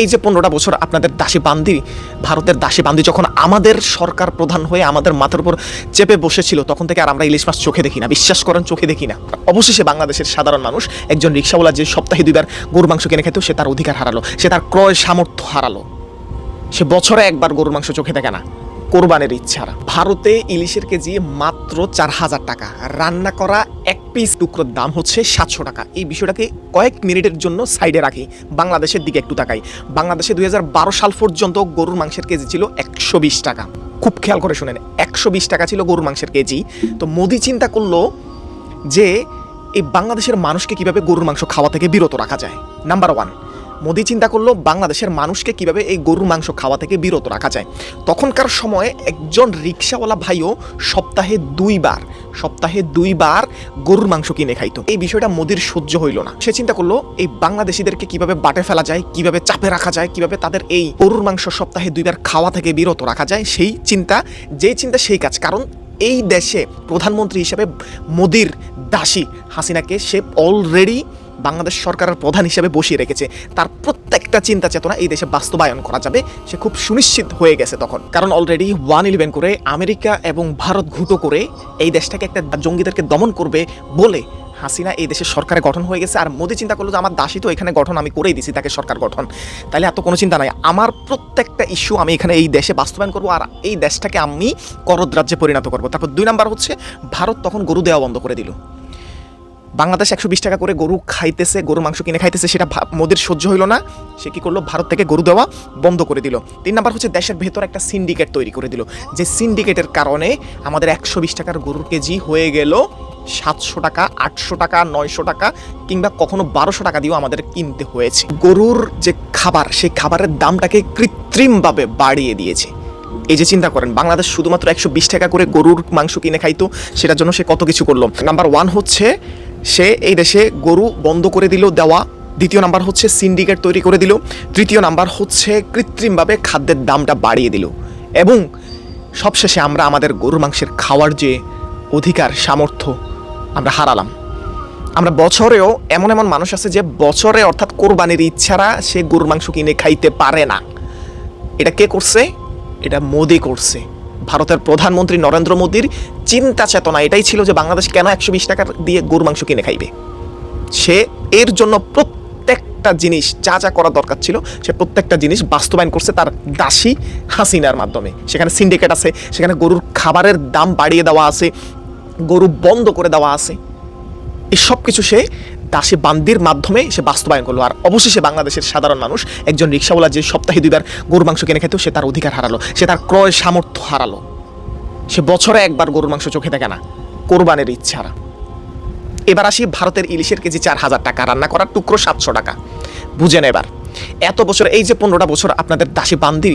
এই যে পনেরোটা বছর আপনাদের দাসী বান্দি, ভারতের দাসী বান্দি যখন আমাদের সরকার প্রধান হয়ে আমাদের মাথার উপর চেপে বসেছিল, তখন থেকে আর আমরা ইলিশ মাছ চোখে দেখি না, বিশ্বাস করেন চোখে দেখি না। অবশেষে বাংলাদেশের সাধারণ মানুষ একজন রিক্সাওয়ালা যে সপ্তাহে দুইবার গরুর মাংস কিনে খেত, সে তার অধিকার হারালো, সে তার ক্রয় সামর্থ্য হারালো। সে বছরে একবার গরুর মাংস চোখে দেখে না। কোরবানের ইচ্ছারা ভারতে ইলিশের কেজি মাত্র চার হাজার টাকা। রান্না করা এক পিস টুকরোর দাম হচ্ছে সাতশো টাকা। এই বিষয়টাকে কয়েক মিনিটের জন্য সাইডে রাখি। বাংলাদেশের দিকে একটু তাকাই। বাংলাদেশে দু হাজার বারো সাল পর্যন্ত গরুর মাংসের কেজি ছিল একশো বিশ টাকা। খুব খেয়াল করে শোনেন, একশো বিশ টাকা ছিল গরুর মাংসের কেজি। তো মোদি চিন্তা করল যে, এই বাংলাদেশের মানুষকে কীভাবে গরুর মাংস খাওয়া থেকে বিরত রাখা যায়? নাম্বার ওয়ান মোদি চিন্তা করল বাংলাদেশের মানুষকে কীভাবে এই গরুর মাংস খাওয়া থেকে বিরত রাখা যায়। তখনকার সময়ে একজন রিক্সাওয়ালা ভাইও সপ্তাহে দুইবার সপ্তাহে দুইবার গরুর মাংস কিনে খাইতো। এই বিষয়টা মোদির সহ্য হইল না। সে চিন্তা করল, এই বাংলাদেশিদেরকে কীভাবে বাটে ফেলা যায়, কীভাবে চাপে রাখা যায়, কীভাবে তাদের এই গরুর মাংস সপ্তাহে দুইবার খাওয়া থেকে বিরত রাখা যায়, সেই চিন্তা যেই চিন্তা সেই কাজ। কারণ এই দেশে প্রধানমন্ত্রী হিসেবে মোদির দাসী হাসিনাকে সে অলরেডি বাংলাদেশ সরকারের প্রধান হিসেবে বসিয়ে রেখেছে। তার প্রত্যেকটা চিন্তা চেতনা এই দেশে বাস্তবায়ন করা যাবে, সে খুব সুনিশ্চিত হয়ে গেছে তখন। কারণ অলরেডি ওয়ান ইলেভেন করে আমেরিকা এবং ভারত ঘুটো করে এই দেশটাকে একটা জঙ্গিদেরকে দমন করবে বলে হাসিনা এই দেশের সরকারে গঠন হয়ে গেছে। আর মোদি চিন্তা করল যে, আমার দাসী তো এখানে গঠন, আমি করেই দিছি তাকে সরকার গঠন। তাহলে এত কোনো চিন্তা নাই। আমার প্রত্যেকটা ইস্যু আমি এখানে এই দেশে বাস্তবায়ন করব আর এই দেশটাকে আমি করদ রাজ্যে পরিণত করব। তারপর দুই নাম্বার হচ্ছে, ভারত তখন গরু দেওয়া বন্ধ করে দিল। বাংলাদেশ একশো বিশ টাকা করে গরু খাইতেছে গরু মাংস কিনে খাইতেছে, সেটা মোদির সহ্য হইল না। সে কি করল? ভারত থেকে গরু দেওয়া বন্ধ করে দিল। তিন নাম্বার হচ্ছে দেশের ভেতর একটা সিন্ডিকেট তৈরি করে দিল। যে সিন্ডিকেটের কারণে আমাদের একশো বিশ টাকার গরুর কেজি হয়ে গেল সাতশো টাকা, আটশো টাকা, নয়শো টাকা কিংবা কখনো বারোশো টাকা দিয়েও আমাদের কিনতে হয়েছে। গরুর যে খাবার, সেই খাবারের দামটাকে কৃত্রিমভাবে বাড়িয়ে দিয়েছে। এই যে চিন্তা করেন, বাংলাদেশ শুধুমাত্র একশো বিশ টাকা করে গরুর মাংস কিনে খাইতো, সেটার জন্য সে কত কিছু করল? নাম্বার ওয়ান হচ্ছে সে এই দেশে গরু বন্ধ করে দিল, দেওয়া। দ্বিতীয় নাম্বার হচ্ছে সিন্ডিকেট তৈরি করে দিল। তৃতীয় নাম্বার হচ্ছে কৃত্রিমভাবে খাদ্যের দামটা বাড়িয়ে দিল। এবং সবশেষে আমরা আমাদের গরুর মাংসের খাওয়ার যে অধিকার, সামর্থ্য, আমরা হারালাম। আমরা বছরেও এমন এমন মানুষ আছে যে বছরে অর্থাৎ কোরবানির ইচ্ছারা সে গরুর মাংস কিনে খাইতে পারে না। এটা কে করছে? এটা মোদি করছে। ভারতের প্রধানমন্ত্রী নরেন্দ্র মোদীর চিন্তা চেতনা, এটাই ছিল যে বাংলাদেশ কেন একশো বিশ টাকা দিয়ে গরু মাংস কিনে খাইবে। সে এর জন্য প্রত্যেকটা জিনিস যা যা করা দরকার ছিল, সে প্রত্যেকটা জিনিস বাস্তবায়ন করছে তার দাসী হাসিনার মাধ্যমে। সেখানে সিন্ডিকেট আছে, সেখানে গরুর খাবারের দাম বাড়িয়ে দেওয়া আছে, গরু বন্ধ করে দেওয়া আছে। এই সব কিছু সে দাসী বান্দির মাধ্যমে সে বাস্তবায়ন করল। আর অবশেষে বাংলাদেশের সাধারণ মানুষ একজন রিক্সাওয়ালা যে সপ্তাহে দুইবার গরুর মাংস কিনে খেত, সে তার অধিকার হারালো, সে তার ক্রয় সামর্থ্য হারালো। সে বছরে একবার গরুর মাংস চোখে দেখে না, কোরবানের ইচ্ছারা এবার আসি ভারতের ইলিশের কেজি চার হাজার টাকা, রান্না করার টুকরো সাতশো টাকা। বুঝেন এবার, এত বছর, এই যে পনেরোটা বছর আপনাদের দাসী বান্দি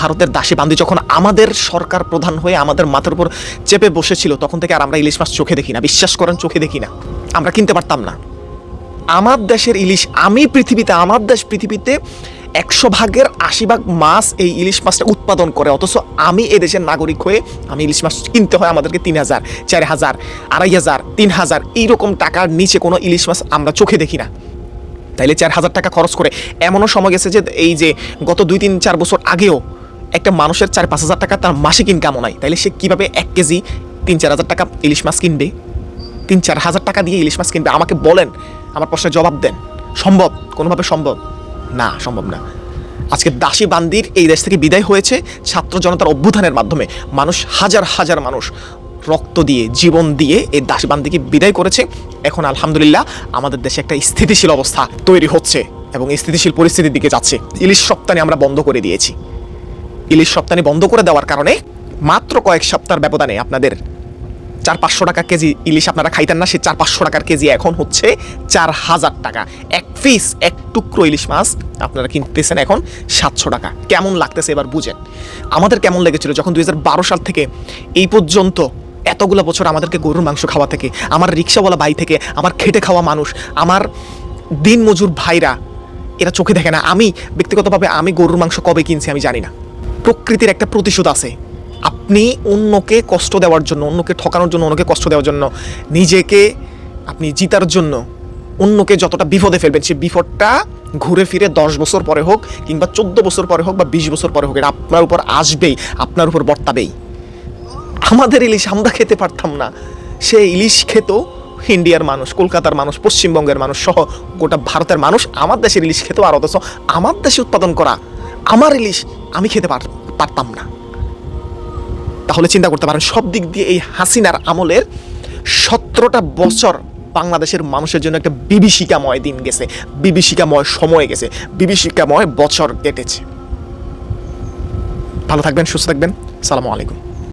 ভারতের দাসী বান্দি যখন আমাদের সরকার প্রধান হয়ে আমাদের মাথার উপর চেপে বসেছিল, তখন থেকে আর আমরা ইলিশ মাছ চোখে দেখি না। বিশ্বাস করেন, চোখে দেখি না। আমরা কিনতে পারতাম না। আমার দেশের ইলিশ, আমি পৃথিবীতে আমার দেশ পৃথিবীতে একশো ভাগের আশি ভাগ মাছ এই ইলিশ মাছটা উৎপাদন করে। অথচ আমি এই দেশের নাগরিক হয়ে আমি ইলিশ মাছ কিনতে হয় আমাদেরকে তিন হাজার, চার হাজার, আড়াই হাজার, তিন হাজার, এইরকম টাকার নিচে কোনো ইলিশ মাছ আমরা চোখে দেখি না। তাইলে চার হাজার টাকা খরচ করে এমনও সময় গেছে যে এই যে গত দুই, তিন, চার বছর আগেও একটা মানুষের চার, পাঁচ হাজার টাকা তার মাসিক ইনকামও নাই। তাইলে সে কীভাবে এক কেজি তিন, চার হাজার টাকা ইলিশ মাছ কিনবে? তিন চার হাজার টাকা দিয়ে ইলিশ মাছ কিনবে, আমাকে বলেন, আমার প্রশ্নের জবাব দেন। সম্ভব? কোনোভাবে সম্ভব? না সম্ভব না। আজকে দাসী বান্দির এই দেশ থেকে বিদায় হয়েছে ছাত্র জনতার অভ্যুত্থানের মাধ্যমে। মানুষ হাজার হাজার মানুষ রক্ত দিয়ে, জীবন দিয়ে এই দাসী বান্দিকে বিদায় করেছে। এখন আলহামদুলিল্লাহ আমাদের দেশে একটা স্থিতিশীল অবস্থা তৈরি হচ্ছে এবং স্থিতিশীল পরিস্থিতির দিকে যাচ্ছে। ইলিশ রপ্তানি আমরা বন্ধ করে দিয়েছি। ইলিশ রপ্তানি বন্ধ করে দেওয়ার কারণে মাত্র কয়েক সপ্তাহের ব্যবধানে আপনাদের চার পাঁচশো টাকা কেজি ইলিশ আপনারা খাইতেন না, সে চার পাঁচশো টাকার কেজি এখন হচ্ছে চার হাজার টাকা। এক পিস এক টুকরো ইলিশ মাছ আপনারা কিনতেছেন এখন সাতশো টাকা। কেমন লাগতেছে এবার বুঝেন। আমাদের কেমন লেগেছিল যখন দু হাজার বারো সাল থেকে এই পর্যন্ত এতগুলো বছর আমাদেরকে গরুর মাংস খাওয়া থেকে, আমার রিক্সাওয়ালা ভাই থেকে, আমার খেটে খাওয়া মানুষ, আমার দিন মজুর ভাইরা, এরা চোখে দেখে না। আমি ব্যক্তিগতভাবে আমি গরুর মাংস কবে কিনছি আমি জানি না। প্রকৃতির একটা প্রতিশোধ আছে। আপনি অন্যকে কষ্ট দেওয়ার জন্য, অন্যকে ঠকানোর জন্য, অন্যকে কষ্ট দেওয়ার জন্য, নিজেকে আপনি জিতার জন্য অন্যকে যতটা বিপদে ফেলবেন সেই বিপদটা ঘুরে ফিরে দশ বছর পরে হোক কিংবা চোদ্দ বছর পরে হোক বা বিশ বছর পরে হোক, এটা আপনার উপর আসবেই, আপনার উপর বর্তাবেই। আমাদের ইলিশ আমরা খেতে পারতাম না। সে ইলিশ খেত ইন্ডিয়ার মানুষ, কলকাতার মানুষ, পশ্চিমবঙ্গের মানুষ সহ গোটা ভারতের মানুষ, আমার দেশের ইলিশ খেত আর অথচ আমার দেশে উৎপাদন করা, আমার ইলিশ আমি খেতে পার- পারতাম না। তাহলে চিন্তা করতে পারেন, সব দিক দিয়ে এই হাসিনার আমলের সতেরোটা বছর বাংলাদেশের মানুষের জন্য একটা বিভীষিকাময় দিন গেছে, বিভীষিকাময় সময় গেছে, বিভীষিকাময় বছর কেটেছে। ভালো থাকবেন, সুস্থ থাকবেন। সালামু আলাইকুম।